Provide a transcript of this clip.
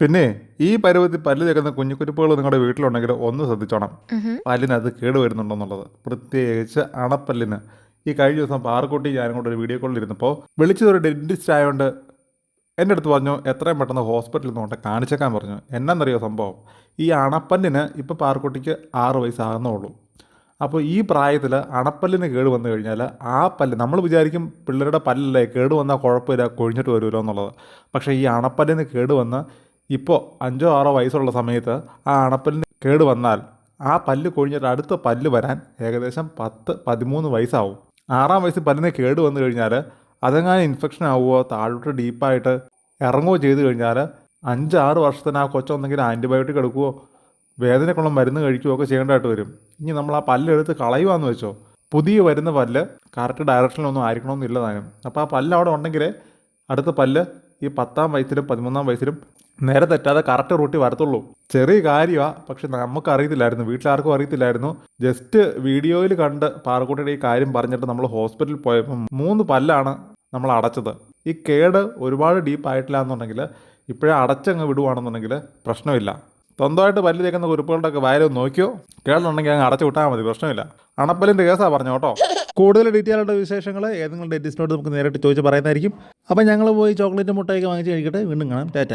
പിന്നെ ഈ പരുവത്തിൽ പല്ല് തേക്കുന്ന കുഞ്ഞുകുരുപ്പുകൾ നിങ്ങളുടെ വീട്ടിലുണ്ടെങ്കിൽ ഒന്ന് ശ്രദ്ധിച്ചോണം. പല്ലിന് അത് കേട് വരുന്നുണ്ടെന്നുള്ളത് പ്രത്യേകിച്ച് അണപ്പല്ലിന്. ഈ കഴിഞ്ഞ ദിവസം പാറക്കുട്ടി ഞാനും കൂടെ ഒരു വീഡിയോ കോളിൽ ഇരുന്നപ്പോൾ വിളിച്ചതൊരു ഡെന്റിസ്റ്റ് ആയതുകൊണ്ട് എന്റെ അടുത്ത് പറഞ്ഞു എത്രയും പെട്ടെന്ന് ഹോസ്പിറ്റലിൽ നിന്ന് കൊണ്ട് കാണിച്ചേക്കാൻ പറഞ്ഞു. എന്നാന്നറിയോ സംഭവം? ഈ അണപ്പല്ലിന് ഇപ്പോൾ പാറക്കുട്ടിക്ക് ആറ് വയസ്സാകുന്നുള്ളൂ അപ്പോൾ ഈ പ്രായത്തിൽ അണപ്പല്ലിന് കേട് വന്നു കഴിഞ്ഞാൽ ആ പല്ല് നമ്മൾ വിചാരിക്കും പിള്ളേരുടെ പല്ലല്ലേ കേട് വന്നാൽ കുഴപ്പമില്ല കൊഴിഞ്ഞിട്ട് വരുമല്ലോ എന്നുള്ളത്. പക്ഷേ ഈ അണപ്പല്ലിന് കേട് വന്ന് ഇപ്പോൾ അഞ്ചോ ആറോ വയസ്സുള്ള സമയത്ത് ആ അണപ്പല്ലിന് കേട് വന്നാൽ ആ പല്ല് കൊഴിഞ്ഞിട്ട് അടുത്ത പല്ല് വരാൻ ഏകദേശം പത്ത് പതിമൂന്ന് വയസ്സാവും. ആറാം വയസ്സിൽ പല്ലിന് കേട് വന്നു കഴിഞ്ഞാൽ അതെങ്ങാനും ഇൻഫെക്ഷൻ ആവുമോ താഴോട്ട് ഡീപ്പായിട്ട് ഇറങ്ങുകയോ ചെയ്തു കഴിഞ്ഞാൽ അഞ്ച് ആറ് വർഷത്തിന് ആ കൊച്ചൊന്നെങ്കിലും ആന്റിബയോട്ടിക് എടുക്കുമോ വേദനക്കുള്ള മരുന്ന് കഴിക്കുകയോ ഒക്കെ ചെയ്യേണ്ടതായിട്ട് വരും. ഇനി നമ്മൾ ആ പല്ലെടുത്ത് കളയുവാന്ന് വെച്ചോ പുതിയ വരുന്ന പല്ല് കറക്റ്റ് ഡയറക്ഷനിലൊന്നും ആയിരിക്കണമെന്നില്ല താനും. അപ്പോൾ ആ പല്ല് അവിടെ ഉണ്ടെങ്കിൽ അടുത്ത പല്ല് ഈ പത്താം വയസ്സിലും പതിമൂന്നാം വയസ്സിലും നേരെ തെറ്റാതെ കറക്റ്റ് റൂട്ടിൽ വരത്തുള്ളൂ. ചെറിയ കാര്യമാണ് പക്ഷെ നമുക്ക് അറിയത്തില്ലായിരുന്നു വീട്ടിലാർക്കും അറിയത്തില്ലായിരുന്നു. ജസ്റ്റ് വീഡിയോയിൽ കണ്ട് പാറക്കുട്ടിയുടെ ഈ കാര്യം പറഞ്ഞിട്ട് നമ്മൾ ഹോസ്പിറ്റലിൽ പോയപ്പം മൂന്ന് പല്ലാണ് നമ്മൾ അടച്ചത്. ഈ കേട് ഒരുപാട് ഡീപ്പ് ആയിട്ടില്ല എന്നുണ്ടെങ്കിൽ ഇപ്പോഴേ അടച്ചങ്ങ് വിടുവാണെന്നുണ്ടെങ്കിൽ പ്രശ്നമില്ല. സ്വന്തമായിട്ട് പല്ല് തേക്കുന്ന കുറിപ്പുകളുടെ ഒക്കെ വയലൊന്ന് നോക്കിയോ? കേടുണ്ടെങ്കിൽ അങ്ങ് അടച്ചു വിട്ടാൽ മതി പ്രശ്നമില്ല. അണപ്പല്ലിന്റെ കേസാണ് പറഞ്ഞു കേട്ടോ. കൂടുതൽ ഡീറ്റെയിൽ ആയിട്ട് വിശേഷങ്ങൾ ഏതെങ്കിലും ഡെന്റിസ്റ്റിനോട് നമുക്ക് നേരിട്ട് ചോദിച്ച് പറയുന്നതായിരിക്കും. അപ്പം ഞങ്ങൾ പോയി ചോക്ലേറ്റ് മുട്ടയൊക്കെ വാങ്ങിച്ച് കഴിക്കട്ടെ. വീണ്ടും കാണാം. ടാറ്റ.